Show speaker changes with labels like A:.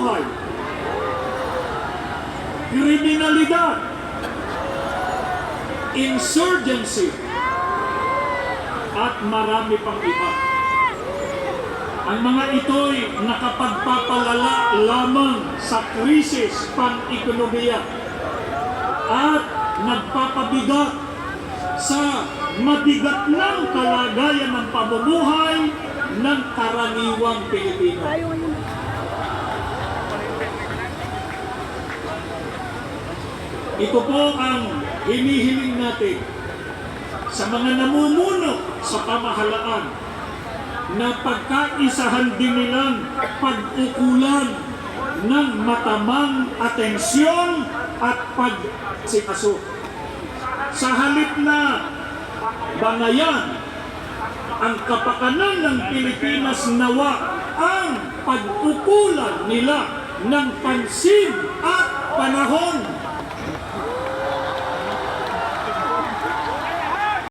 A: pamumuhay, kriminalidad, insurgency, at marami pang iba. Ang mga ito'y nakapagpapalala lamang sa krisis pan-ekonomiya at nagpapabigat sa mabigat ng kalagayan ng pamumuhay ng karaniwang Pilipino. Ito po ang hinihiling natin sa mga namumuno sa pamahalaan na pagkaisahan din nilang pag-ukulan ng matamang atensyon at pagsikaso. Sa halip na bangayan ang kapakanan ng Pilipinas nawa ang pag-ukulan nila ng pansin at panahon